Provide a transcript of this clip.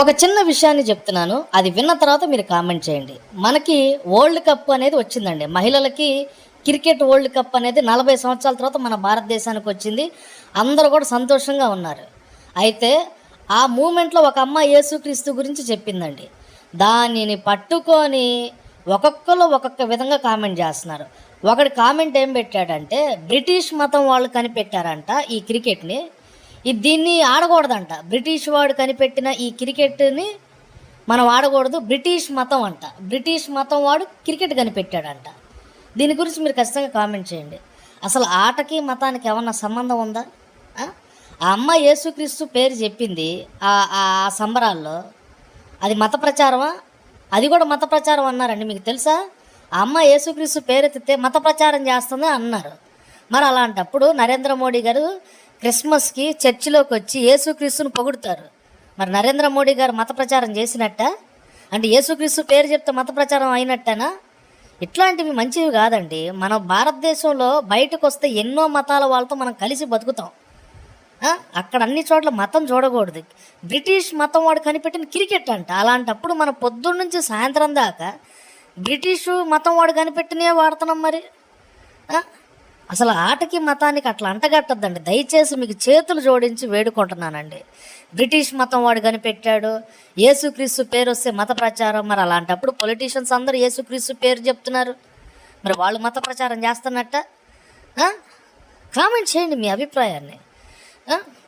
ఒక చిన్న విషయాన్ని చెప్తున్నాను. అది విన్న తర్వాత మీరు కామెంట్ చేయండి. మనకి వరల్డ్ కప్ అనేది వచ్చిందండి. మహిళలకి క్రికెట్ వరల్డ్ కప్ అనేది నలభై సంవత్సరాల తర్వాత మన భారతదేశానికి వచ్చింది. అందరూ కూడా సంతోషంగా ఉన్నారు. అయితే ఆ మూమెంట్లో ఒక అమ్మ యేసుక్రీస్తు గురించి చెప్పిందండి. దానిని పట్టుకొని ఒక్కొక్కరు ఒక్కొక్క విధంగా కామెంట్ చేస్తున్నారు. ఒకటి కామెంట్ ఏం పెట్టాడంటే బ్రిటిష్ మతం వాళ్ళు కనిపెట్టారంట ఈ క్రికెట్ని. దీన్ని ఆడకూడదంట. బ్రిటిష్ వాడు కనిపెట్టిన ఈ క్రికెట్ని మనం ఆడకూడదు. బ్రిటిష్ మతం అంట. బ్రిటిష్ మతం వాడు క్రికెట్ కనిపెట్టాడంట. దీని గురించి మీరు ఖచ్చితంగా కామెంట్ చేయండి. అసలు ఆటకి మతానికి ఏమన్నా సంబంధం ఉందా? ఆ? అమ్మ యేసుక్రీస్తు పేరు చెప్పింది ఆ ఆ సంబరాల్లో. అది మత ప్రచారమా? అది కూడా మత ప్రచారం అన్నారండి. మీకు తెలుసా? ఆ అమ్మ యేసుక్రీస్తు పేరెత్తితే మత ప్రచారం చేస్తుంది అన్నారు. మరి అలాంటప్పుడు నరేంద్ర మోడీ గారు క్రిస్మస్కి చర్చిలోకి వచ్చి యేసుక్రీస్తుని పొగుడుతారు. మరి నరేంద్ర మోడీ గారు మత ప్రచారం చేసినట్ట? అంటే యేసుక్రీస్తు పేరు చెప్తే మత ప్రచారం అయినట్టేనా? ఇట్లాంటివి మంచివి కాదండి. మన భారతదేశంలో బయటకు వస్తే ఎన్నో మతాల వాళ్ళతో మనం కలిసి బతుకుతాం. అక్కడ అన్ని చోట్ల మతం చూడకూడదు. బ్రిటిష్ మతం వాడు కనిపెట్టిన క్రికెట్ అంట. అలాంటప్పుడు మనం పొద్దున్న నుంచి సాయంత్రం దాకా బ్రిటిషు మతం వాడు కనిపెట్టినే వాడుతున్నాం మరి. అసలు ఆటకి మతానికి అట్లా అంటగట్టద్దండి. దయచేసి మీకు చేతులు జోడించి వేడుకుంటున్నానండి. బ్రిటిష్ మతం వాడు కనిపెట్టాడు. యేసుక్రీస్తు పేరు వస్తే మత ప్రచారం. మరి అలాంటప్పుడు పొలిటీషియన్స్ అందరూ యేసుక్రీస్తు పేరు చెప్తున్నారు. మరి వాళ్ళు మత ప్రచారం చేస్తున్నట్ట? కామెంట్ చేయండి మీ అభిప్రాయాన్ని.